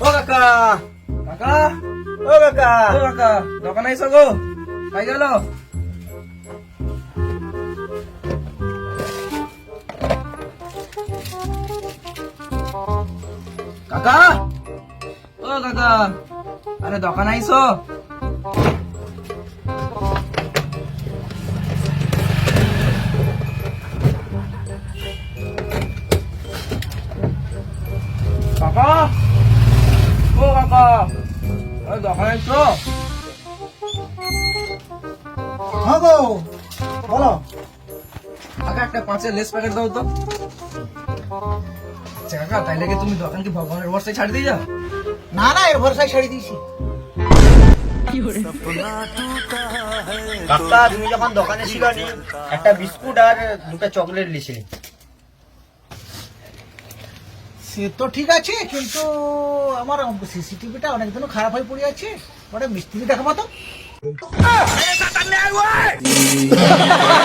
ও কাকা। কাকা? ও কাকা। ও কাকা দোকানে এসো গো? খাই গেল? কাকা? ও কাকা আরে দোকানে আইসো কাকা? ও কাকা আরে দোকানে আইসো হ্যাঁ গো বলো। কাকা একটা পাঁচের লেস প্যাকেট দাও তো। আচ্ছা কাকা তাই লাগে তুমি দোকান কি ভগবানের বর্ষায় ছাড়ি দিয়ে যাও? না না এর ভরসায় ছেড়ে দিয়েছি। কাকা তুমি যখন দোকানে ছিল একটা বিস্কুট আর দুটো চকলেট লিছিলে সে তো ঠিক আছে কিন্তু আমার সিসিটিভিটা অনেকদিন খারাপ হয়ে পড়ে আছে ওটা মিস্ত্রি দেখাবো তো।